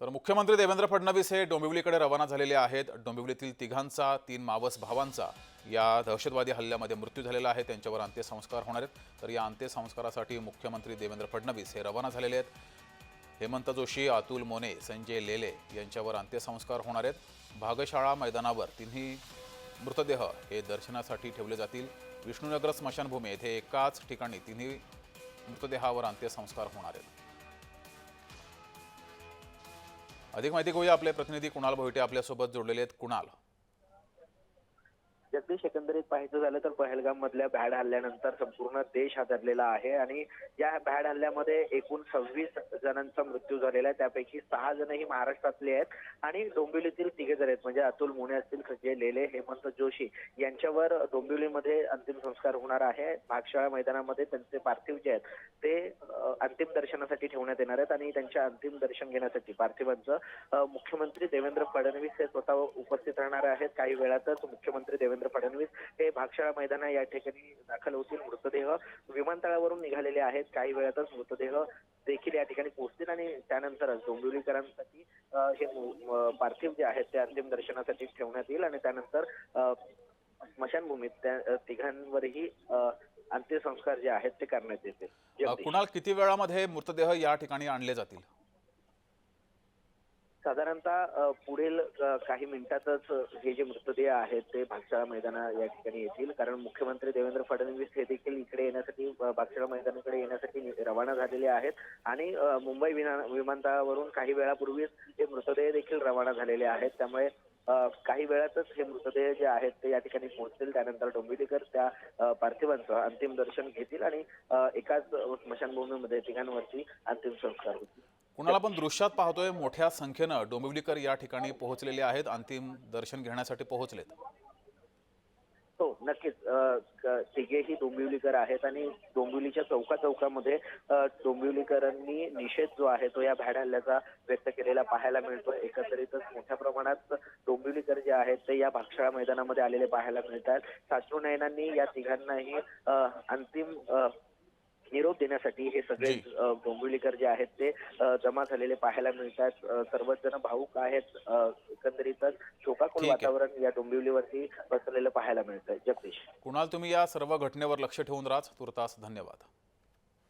तर मुख्यमंत्री देवेंद्र फडणवीस हे डोंबिवलीकडे रवाना झालेले आहेत. डोंबिवलीतील तिघांचा तीन मावस भावांचा या दहशतवादी हल्ल्यामध्ये मृत्यू झालेला आहे. त्यांच्यावर अंत्यसंस्कार होणार आहेत. तर या अंत्यसंस्कारासाठी मुख्यमंत्री देवेंद्र फडणवीस हे रवाना झालेले आहेत. हेमंत जोशी अतुल मोने संजय लेले यांच्यावर अंत्यसंस्कार होणार आहेत. भागशाळा मैदानावर तिन्ही मृतदेह हे दर्शनासाठी ठेवले जातील. विष्णुनगर स्मशानभूमी येथे एकाच ठिकाणी तिन्ही मृतदेहावर अंत्यसंस्कार होणार आहेत. अधिक माहिती घेऊया आपले प्रतिनिधी कुणाल भोईटे आपल्यासोबत जोडलेले आहेत. कुणाल? जगदीश एकंदरीत पाहायचं झालं तर पहलगाम मधल्या भॅड हल्ल्यानंतर संपूर्ण देश हादरलेला आहे आणि या भॅड हल्ल्यामध्ये एकूण सव्वीस जणांचा मृत्यू झालेला आहे. त्यापैकी सहा जण ही महाराष्ट्रातले आहेत आणि डोंबिवलीतील तिघे जण आहेत. म्हणजे अतुल मुने असतील संजय लेले हेमंत जोशी यांच्यावर डोंबिवलीमध्ये अंतिम संस्कार होणार आहे. भागशाळा मैदानामध्ये त्यांचे पार्थिव जे आहेत ते अंतिम दर्शनासाठी ठेवण्यात येणार आहेत आणि त्यांच्या अंतिम दर्शन घेण्यासाठी पार्थिवांचं मुख्यमंत्री देवेंद्र फडणवीस हे स्वतः उपस्थित राहणार आहेत. काही वेळातच मुख्यमंत्री देवेंद्र फडणवीस हे भागशाळा मैदाना या ठिकाणी दाखल होतील. मृतदेह विमानतळावरून निघालेले आहेत. काही वेळातच मृतदेह देखील या ठिकाणी पोहोचतील आणि त्यानंतरच डोंबिवलीकरांसाठी हे पार्थिव जे आहेत ते अंतिम दर्शनासाठी ठेवण्यात येईल आणि त्यानंतर स्मशानभूमीत त्या तिघांवरही अंत्यसंस्कार जे आहेत ते करण्यात येतील. कुणाल किती वेळामध्ये मृतदेह या ठिकाणी आणले जातील? साधारणतः पुढील काही मिनिटातच हे जे मृतदेह आहेत ते भागशाळा मैदाना या ठिकाणी येतील. कारण मुख्यमंत्री देवेंद्र फडणवीस हे देखील इकडे येण्यासाठी भागशाळा मैदानाकडे येण्यासाठी रवाना झालेले आहेत. आणि मुंबई विना- विमानतळावरून काही वेळापूर्वीच हे मृतदेह देखील रवाना झालेले आहेत. त्यामुळे काही वेळातच हे मृतदेह जे आहेत ते या ठिकाणी पोहोचतील. त्यानंतर डोंबिवलीकर त्या पार्थिवांचं अंतिम दर्शन घेतील आणि एकाच स्मशानभूमीमध्ये तिघांवरती अंतिम संस्कार होतील. कुणाल आपण दृश्यात पाहतोय मोठ्या संख्येनं डोंबिवलीकर या ठिकाणी पोहोचलेले आहेत अंतिम दर्शन घेण्यासाठी पोहोचलेत. हो नक्कीच. तिघेही डोंबिवलीकर आहेत आणि डोंबिवलीच्या चौका चौकामध्ये डोंबिवलीकरांनी निषेध जो आहे तो या भॅड हल्ल्याचा व्यक्त केलेला पाहायला मिळतो एकंदरीतच मोठ्या प्रमाणात डोंबिवलीकर जे आहेत ते या भागशाळा मैदानामध्ये आलेले पाहायला मिळतात. साश्रू नयनांनी या तिघांनाही अंतिम निरोप देण्यासाठी हे सगळे डोंबिवलीकर जे आहेत ते जमा झालेले पाहायला मिळतात. सर्वच जण भाऊक आहेत एकंदरीतच शोकाकुल. वातावरण या डोंबिवलीवरती पसरलेलं पाहायला मिळतंय. जगदीश. कुणाल तुम्ही या सर्व घटनेवर लक्ष ठेवून राहा. तुर्तास धन्यवाद.